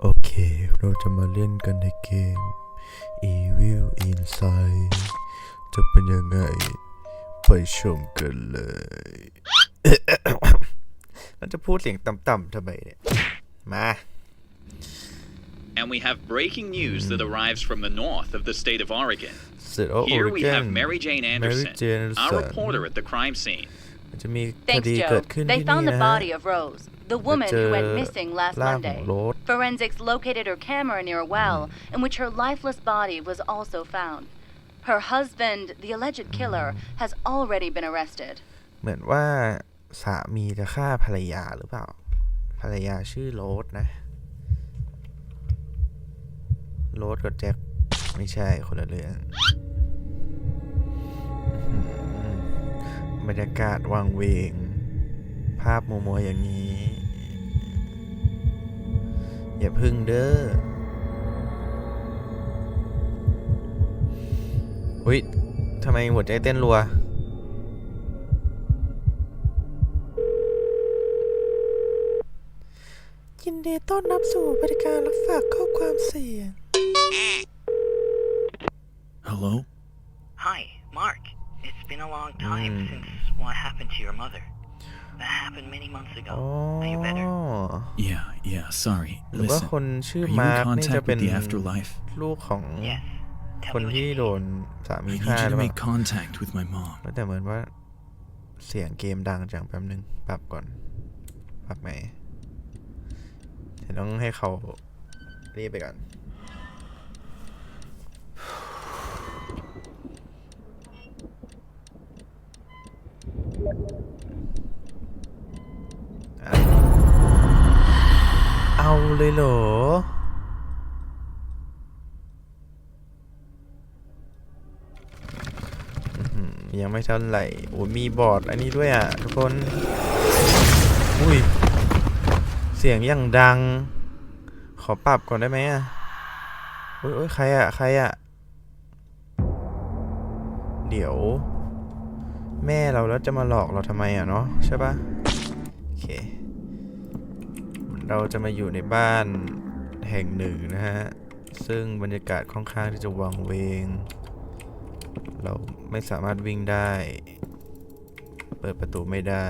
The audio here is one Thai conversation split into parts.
โอเค เราจะมาเล่นกันในเกม Evil Inside จะเป็นยังไง ไปชมกันเลย มันจะพูดเสียงต่ำๆทำไมเนี่ย มา And we have breaking news that arrives from the north of the state of Oregon. เสร็จโอ้ Here we have Oregon Mary Jane Mary Anderson, Jane our Anderson reporter at the crime scene. มันจะมีค Thanks, ดีเกิ Joe. ดขึ้น They ที่ found นี่ the นะ body of Rose, the woman who went uh, missing last ร่างของ Monday. โรส Forensics located her camera near a well, in which her lifeless body was also found. Her husband, the alleged killer, has already been arrested. เหมือนว่าสามีจะฆ่าภรรยาหรือเปล่า ภรรยาชื่อโรสนะ โรสกับแจ็คไม่ใช่คนละเรื่องอื้อหือบรรยากาศวังเวง ภาพมัวมัวๆอย่างนี้ อย่าพึ่งเด้ออุ้ยทำไมหัวใจเต้นรัว ยินดีต้อนรับสู่บริการรับฝากข้อความเสียง Hello? Hi, Mark. It's been a long time Mm. since what happened to your mother. That happened many months ago. อ๋อ Are you better? Yeah, yeah, sorry. หรือว่า Listen, คนชื่อ are you มาร์ in คนี่จะ contact เป็น with the afterlife? ลูกของ Yes. Tell คน me what ที่ you โด need. นสา I มี need ฆ่า you หรื to อเป make ล่า contact with my mom. แต่เหมือนว่าเสียงเกมดังจังแป๊บนึง ปรับก่อน ปรับไหมเดี๋ยวต้องให้เขารีบไปก่อน ยังไม่เท่าไหร่โอ้มีบอร์ดอันนี้ด้วยอะทุกคน อุ้ย เสียงอย่างดัง ขอปรับก่อนได้ไหมอะอ้ยโอ้ยใครอะ ใครอะ เดี๋ยว แม่เราแล้วจะมาหลอกเราทำไมอะเนาะใช่ปะโอเค เราจะมาอยู่ในบ้านแห่งหนึ่งนะฮะ ซึ่งบรรยากาศค่อนข้างที่จะวังเวง เราไม่สามารถวิ่งได้ เปิดประตูไม่ได้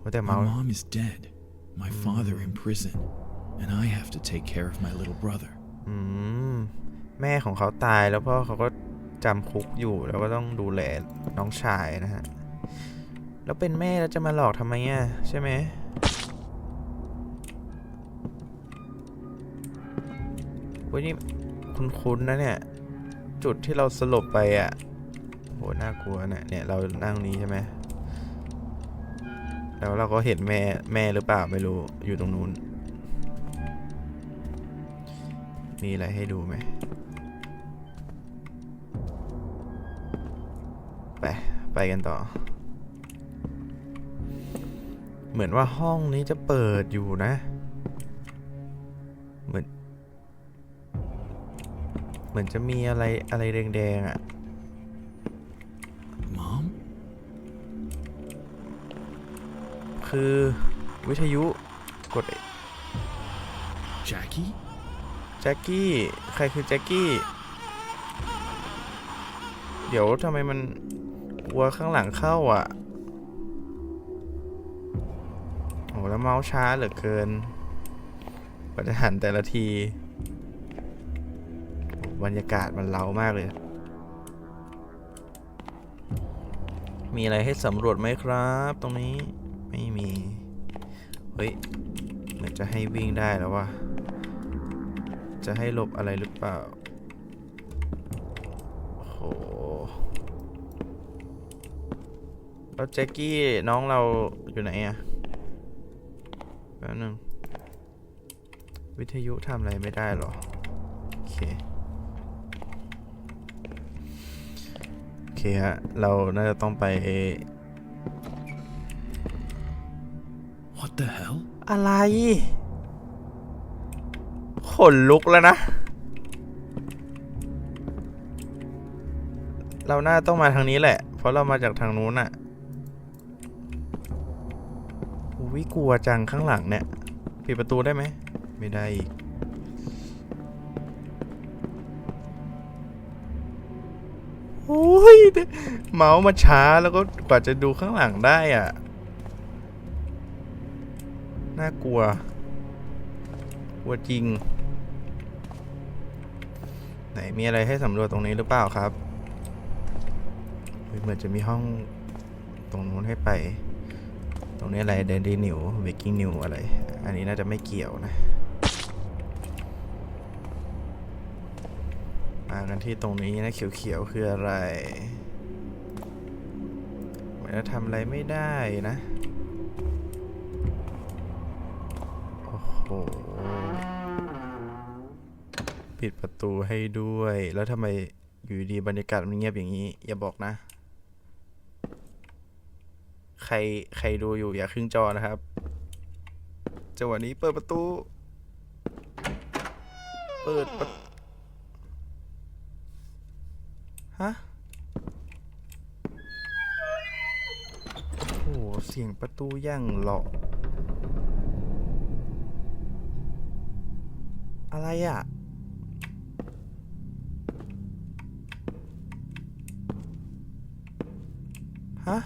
ว่าแต่ My เมาส์ mom is dead. My father in prison. And I have to take care of my little brother. อืมแม่ของเขาตายแล้วพ่อเขาก็จำคุกอยู่แล้วก็ต้องดูแลน้องชายนะฮะ แล้วเป็นแม่แล้วจะมาหลอกทำไมอะใช่ไหมเว้ยนี่คุ้นๆนะเนี่ย จุดที่เราสลบไปอะโหน่ากลัวนะเนี่ยเรานั่งนี้ใช่ไหมแล้วเราก็เห็นแม่แม่หรือเปล่าไม่รู้อยู่ตรงนู้นมีอะไรให้ดูไหมไปไปกันต่อ เหมือนว่าห้องนี้จะเปิดอยู่นะ เหมือนจะมีอะไรอะไรแดงๆอะ่ะ Mom? คือวิทยุกด Jackie? แจ็คกี้ใครคือแจ็คกี้ เดี๋ยวทำไมมันวัวข้างหลังเข้าอะโอ้แล้วเมาส์ช้าเหลือเกินกว่าจะหันแต่ละทีโอ้ บรรยากาศมันเล้ามากเลย มีอะไรให้สำรวจไหมครับ ตรงนี้ไม่มี เฮ้ยเหมือนจะให้วิ่งได้แล้ววะจะให้หลบอะไรหรือเปล่าโอ้โหแล้วแจ็คกี้น้องเราอยู่ไหนอะแป๊บนึงวิทยุทำอะไรไม่ได้หรอ โอเค ฮะ เราน่าจะต้องไป What the hell? อะไร ขนลุกแล้วนะ เราน่าต้องมาทางนี้แหละ เพราะเรามาจากทางนู้นอะอุ้ยกลัวจังข้างหลังเนี่ย ปิดประตูได้ไหม ไม่ได้อีก เมาส์มาช้าแล้วก็กว่าจะดูข้างหลังได้อะ น่ากลัว กลัวจริง ไหนมีอะไรให้สำรวจตรงนี้หรือเปล่าครับ เหมือนจะมีห้องตรงนู้นให้ไป ตรงนี้อะไร d ดนดี้นิวเวกกิ้งนิวอะไร อันนี้น่าจะไม่เกี่ยวนะมากันที่ตรงนี้นะเขียวๆคืออะไร มือนจะทำอะไรไม่ได้นะ โอ้โห ปิดประตูให้ด้วย แล้วทำไมอยู่ดีบรรยากาศมันเงียบอย่างนี้ อย่าบอกนะ ใครใครดูอยู่อย่าครึ่งจอนะครับ จังหวะนี้เปิดประตู เปิดประฮะ สียงประตูย่างหลอกอะไรอะ ฮะ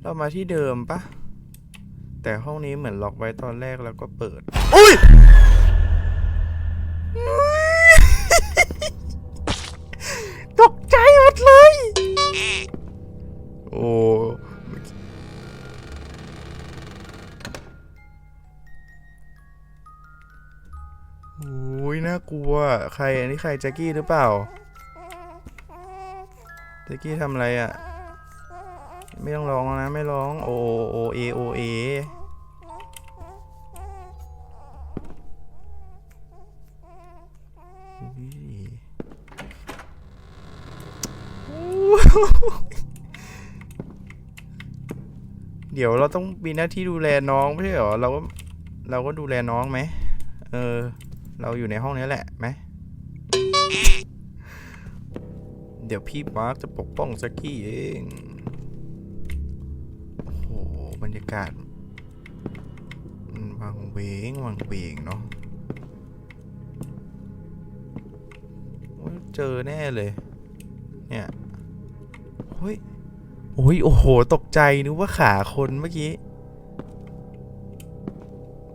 เรามาที่เดิมปะ แต่ห้องนี้เหมือนล็อกไว้ตอนแรกแล้วก็เปิด อุ้ย ใครอันนี้ใครแจ็คกี้หรือเปล่าแจ็คกี้ทำอะไรอะ่ะ ไม่ต้องร้องนะไม่ร้องโอโอเอโอเอเดี๋ยวเราต้องมีหน้าที่ดูแลน้องไม่ใช่เหรอ เราก็เราก็ดูแลน้องไหม เออ เราอยู่ในห้องนี้แหละไหม เดี๋ยวพี่มาร์คจะปกป้องซักกี้เอง โอ้โห บรรยากาศมันวังเวงวังเวงเนาะเจอแน่เลย เนี่ยเฮ้ยโอ้ย โอ้โห ตกใจนึกว่าขาคนเมื่อกี้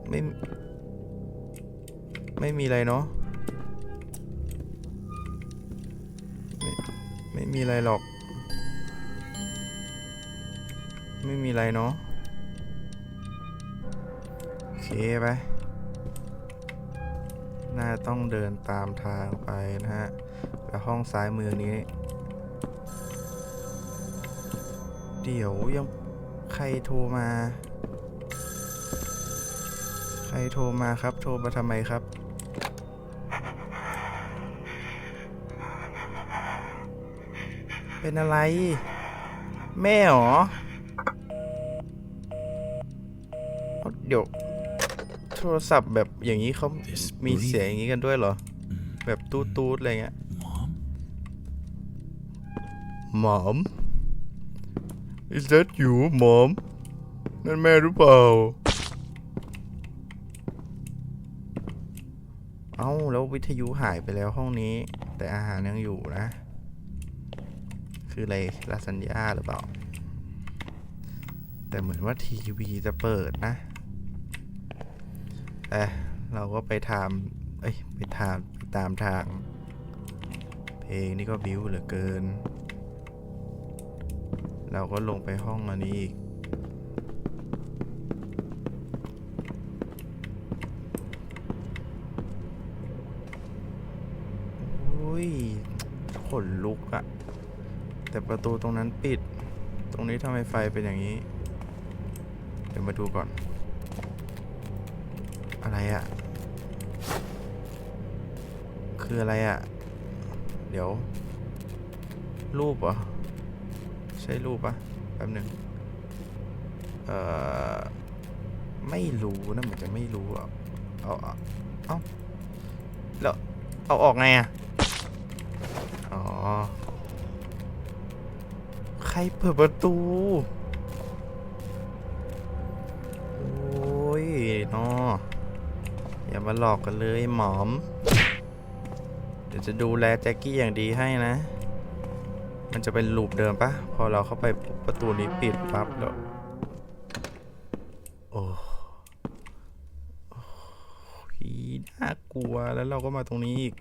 ไม่ ไม่มีอะไรเนาะไม่มีอะไรหรอก ไม่มีอะไรเนาะโอเคไป น่าต้องเดินตามทางไปนะฮะ แล้วห้องซ้ายมือนี้ เดี๋ยวยังใครโทรมา ใครโทรมาครับ โทรมาทำไมครับ เป็นอะไร แม่หรอ เดี๋ยว โทรศัพท์แบบอย่างนี้เขามีเสียงอย่างนี้กันด้วยเหรอ แบบตูดตูดๆอะไรเงี้ยหมอม Is that you หมอม นั่นแม่หรือเปล่า เอ้า แล้ววิทยุหายไปแล้วห้องนี้ แต่อาหารยังอยู่นะ คืออะไรลาสัญญาหรือเปล่า แต่เหมือนว่าทีวีจะเปิดนะแต่เราก็ไปทำเอ้ย ไปทามไปตามทาง เพลงนี่ก็บิวเหลือเกิน เราก็ลงไปห้องอันนี้อีกอุ้ยขนลุกอะ แต่ประตูตรงนั้นปิด ตรงนี้ทำไมไฟเป็นอย่างนี้ เดี๋ยวมาดูก่อน อะไรอะคืออะไรอะเดี๋ยว รูปเหรอ ใช่รูปปะแป๊บหนึ่งเอ่อ ไม่รู้นะเหมือนจะไม่รู้อะเอาเอาเอาแล้วเอาออกไงอะ อ๋อ รเปิดประตู โอ๋ออย่ามาหลอกกันเลยหมอม เดี๋ยวจะดูแลแจ็คกี้อย่างดีให้นะ มันจะเป็นลูปเดิมปะพอเราเข้าไปประตูนี้ปิดปั๊บแล้วโอ้โอ้ยน่ากลัวแล้วเราก็มาตรงนี้อีก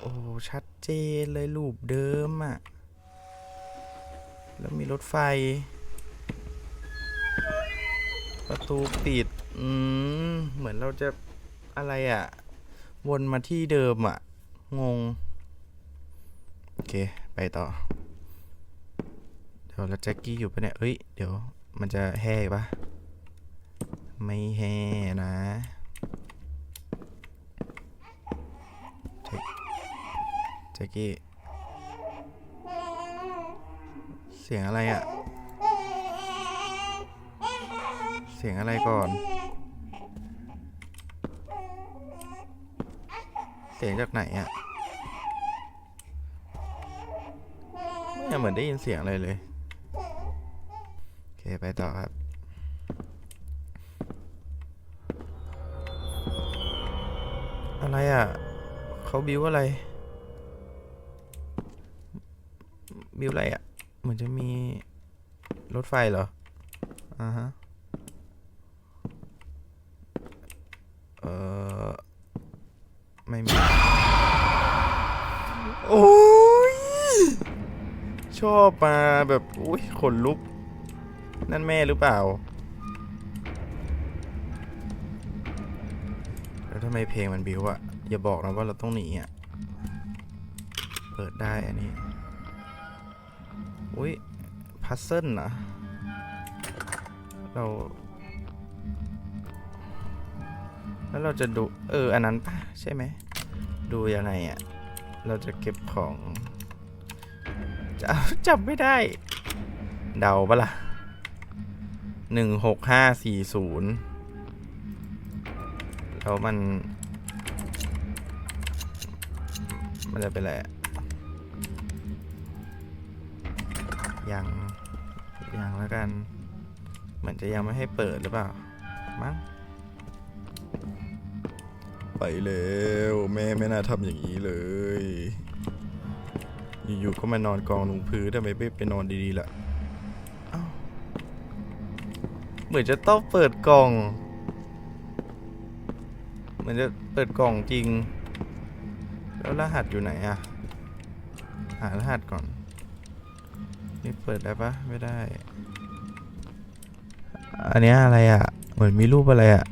โอ้ ชัดเจนเลยลูปเดิมอะ แล้วมีรถไฟ ประตูปิด อืม เหมือนเราจะอะไรอะวนมาที่เดิมอะงง โอเค ไปต่อ เดี๋ยวแล้วแจ็คกี้อยู่ปะเนี่ย เอ้ย เดี๋ยวมันจะแห่ปะไม่แห่นะแจ็คแจ็คกี้ เสียงอะไรอะเสียงอะไรก่อน เสียงจากไหนอะไม่เหมือนได้ยินเสียงอะไรเลย โอเค ไปต่อครับอะไรอะ เขาบิวอะไร บิวอะไรอะ จะมีรถไฟเหรอ อ่าฮะ เออไม่มี โอ้ย ชอบมาแบบอุ้ยขนลุก นั่นแม่หรือเปล่า แล้วทำไมเพลงมันบิวอะอย่าบอกนะว่าเราต้องหนีอะเปิดได้อันนี้ อุ้ยพัซเซิลนะเรา แล้วเราจะดู เออ อันนั้นปะใช่ไหม ดูยังไงอะเราจะเก็บของจะจำไม่ได้ เดาปะล่ะหนึ่งหกห้าสี่ศูนย์แล้วมัน มันจะเป็นอะไรอะ ยังยังแล้วกัน เหมือนจะยังไม่ให้เปิดหรือเปล่า มั้ง ไปแล้วแม่ไม่น่าทำอย่างนี้เลย อยู่ๆก็มานอนกองลงพื้นทำไมไม่ไปนอนดีๆล่ะเอ้าเหมือนจะต้องเปิดกล่อง เหมือนจะเปิดกล่องจริง แล้วรหัสอยู่ไหนอะหารหัสก่อน นี่เปิดได้ปะไม่ได้ อันเนี้ยอะไรอะเหมือนมีรูปอะไรอะ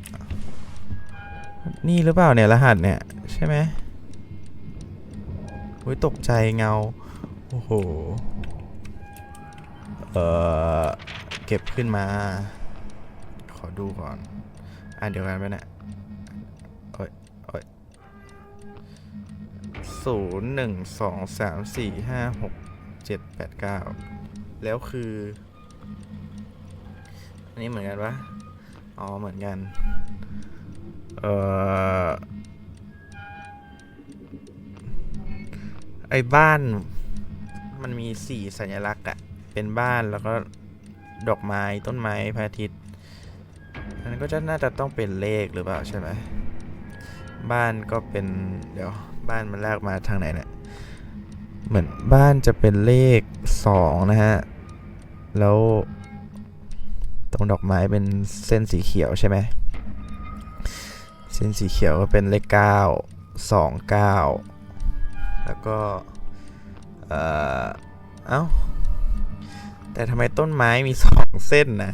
นี่หรือเปล่าเนี่ยรหัสเนี่ยใช่ไหมโอ้ยตกใจเงา โอ้โห เออเก็บขึ้นมา ขอดูก่อน อ่านเดียวกันไหมเนี่ยโอ้ยโอ้ยศูนย์หนึ่งสองสามสี่ห้าหกเจ็ดแปดเก้า แล้วคือ อันนี้เหมือนกันปะอ๋อ เหมือนกัน เอ่อ ไอ้บ้าน มันมีสี่สัญลักษณ์อะเป็นบ้านแล้วก็ดอกไม้ต้นไม้พระอาทิตย์อันนั้นก็จะน่าจะต้องเป็นเลขหรือเปล่าใช่ไหมบ้านก็เป็นเดี๋ยวบ้านมันลากมาทางไหนเนี่ยเหมือนบ้านจะเป็นเลข สองนะฮะ แล้วตรงดอกไม้เป็นเส้นสีเขียวใช่ไหม เส้นสีเขียวก็เป็นเลขเก้าสองเก้าแล้วก็ เอ่อ เอ้า แต่ทำไมต้นไม้มีสองเส้นนะ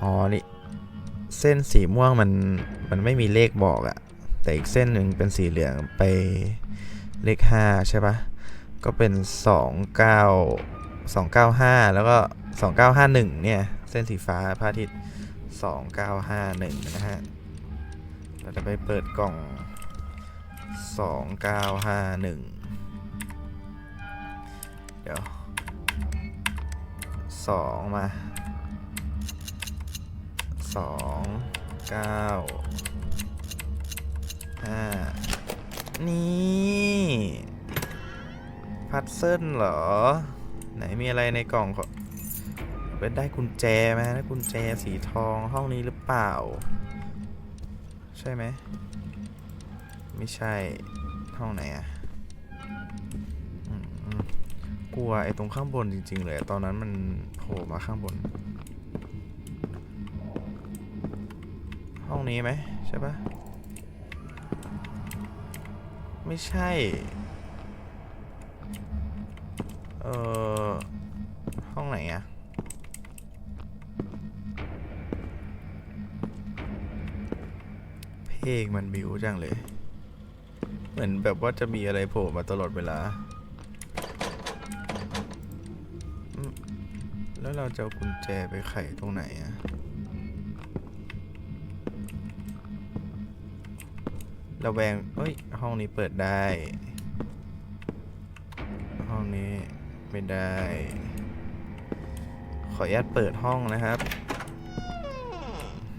อ๋อ นี่ เส้นสีม่วงมัน มันไม่มีเลขบอกอะแต่อีกเส้นหนึ่งเป็นสีเหลืองไปเลขห้าใช่ปะ ก็เป็นสองเก้าสองเก้าห้าแล้วก็สองเก้าห้าหนึ่งเนี่ย เส้นสีฟ้าพระอาทิตย์สองเก้าห้าหนึ่งนะฮะ เราจะไปเปิดกล่องสองเก้าห้าหนึ่งเดี๋ยวสองมาสองเก้าห้านี่ พัดเซิลเหรอ ไหนมีอะไรในกล่องขอไปได้กุญแจมได้กุญแจสีทองห้องนี้หรือเปล่า ใช่ไหม ไม่ใช่ห้องไหนอะกลัวไอ้ตรงข้างบนจริง ๆ เลย ตอนนั้นมันโผล่มาข้างบน ห้องนี้ไหมใช่ปะไม่ใช่ ออห้องไหนอะเพลงมันบิวจังเลย เหมือนแบบว่าจะมีอะไรโผล่มาตลอดเวลา แล้วเราจะเอากุญแจไปไขตรงไหนอะเระแวงเอ้ย ห้องนี้เปิดได้ ไม่ได้ ขออนุญาตเปิดห้องนะครับ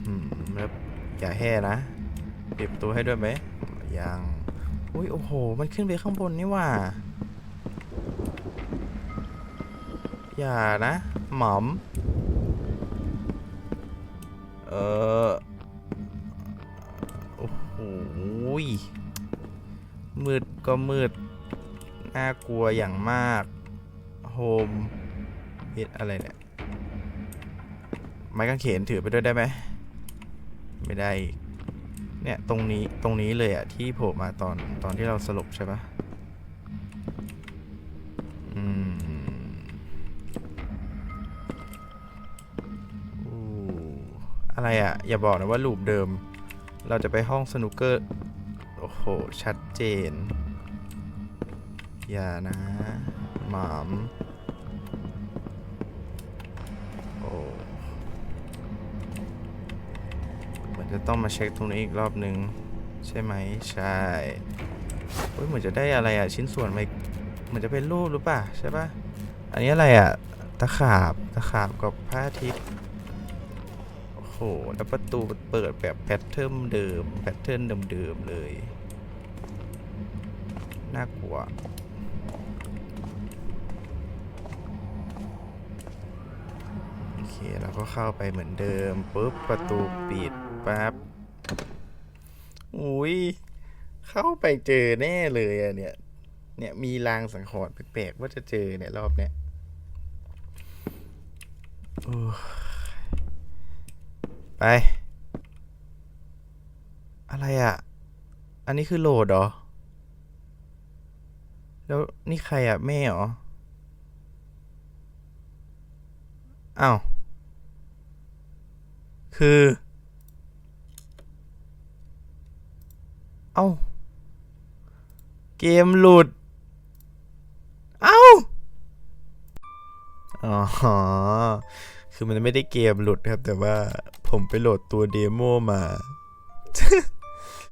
อืมแล้วอย่าแห่นะปิดประตูให้ด้วยไหมยังอุ้ยโอ้โห มันขึ้นไปข้างบนนี่ว่า อย่านะ หมอม เออโอ้โหมืดก็มืด น่ากลัวอย่างมาก โฮมเฮ็ดอะไรเนี่ย ไม้กางเขนถือไปด้วยได้ไหม ไม่ได้ เนี่ย ตรงนี้ตรงนี้เลยอะที่โผล่มาตอนตอนที่เราสลบใช่ปะอืมออะไรอะอย่าบอกนะว่าลูปเดิม เราจะไปห้องสนุกเกอร์ โอ้โห ชัดเจน อย่านะ หมาม โอ้เหมือนจะต้องมาเช็คตรงนี้อีกรอบนึง ใช่ไหมใช่เฮ้ยเหมือนจะได้อะไรอะชิ้นส่วนไม่เหมือนจะเป็นรูปหรือเปล่าใช่ปะอันนี้อะไรอะตะขาบตะขาบกับพระอาทิตย์โอ้โหแล้วประตูเปิดแบบแพทเทิร์นเดิมแพทเทิร์นเดิมๆเลยน่ากลัว อเคเราก็เข้าไปเหมือนเดิมปุ๊บประตูปิดปั๊บอุ้ยเข้าไปเจอแน่เลยอะเนี่ย เนี่ยมีลางสังหรณ์แปลกๆว่าจะเจอเนี่ยรอบเนี้ยไป อะไรอะอันนี้คือโหลดเหรอ แล้วนี่ใครอะแม่เหรอ อ้าว คือ เอ้า เกมหลุด เอ้า อ๋อ คือมันไม่ได้เกมหลุดครับ แต่ว่าผมไปโหลดตัวเดโมมา